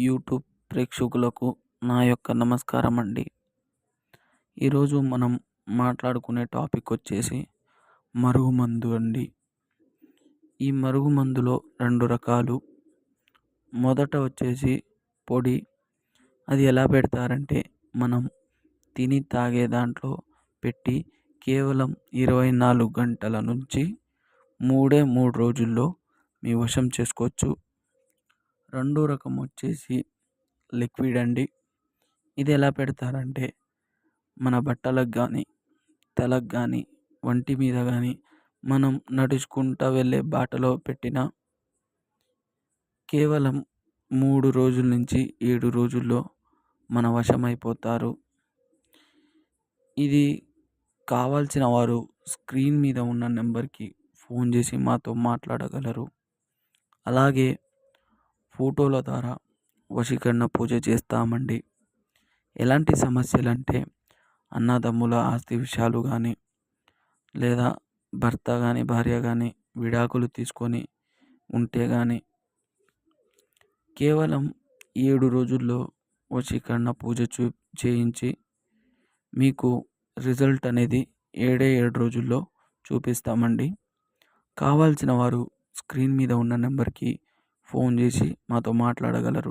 YouTube ప్రేక్షకులకు నా యొక్క నమస్కారం అండి ఈరోజు మనం మాట్లాడుకునే టాపిక్ వచ్చేసి మరుగుమందు అండి. ఈ మరుగుమందులో రెండు రకాలు. మొదట వచ్చేసి పొడి. అది ఎలా పెడతారంటే మనం తిని తాగే దాంట్లో పెట్టి కేవలం ఇరవై నాలుగు గంటల నుంచి మూడే మూడు రోజుల్లో మీ వశం చేసుకోవచ్చు. రెండో రకం వచ్చేసి లిక్విడ్ అండి. ఇది ఎలా పెడతారంటే మన బట్టలకు కానీ తలకు కానీ ఒంటి మీద కానీ మనం నడుచుకుంటూ వెళ్ళే బాటలో పెట్టిన కేవలం మూడు రోజుల నుంచి ఏడు రోజుల్లో మన వశమైపోతారు. ఇది కావాల్సిన వారు స్క్రీన్ మీద ఉన్న నెంబర్కి ఫోన్ చేసి మాతో మాట్లాడగలరు. అలాగే ఫోటోల ద్వారా వశీకరణ పూజ చేస్తామండి. ఎలాంటి సమస్యలు అంటే అన్నదమ్ముల ఆస్తి విషయాలు కానీ లేదా భర్త కానీ భార్య కానీ విడాకులు తీసుకొని ఉంటే కానీ కేవలం ఏడు రోజుల్లో వశీకరణ పూజ చూ చేయించి మీకు రిజల్ట్ అనేది ఏడే ఏడు రోజుల్లో చూపిస్తామండి. కావాల్సిన వారు స్క్రీన్ మీద ఉన్న నెంబర్కి ఫోన్ చేసి మాతో మాట్లాడగలరు.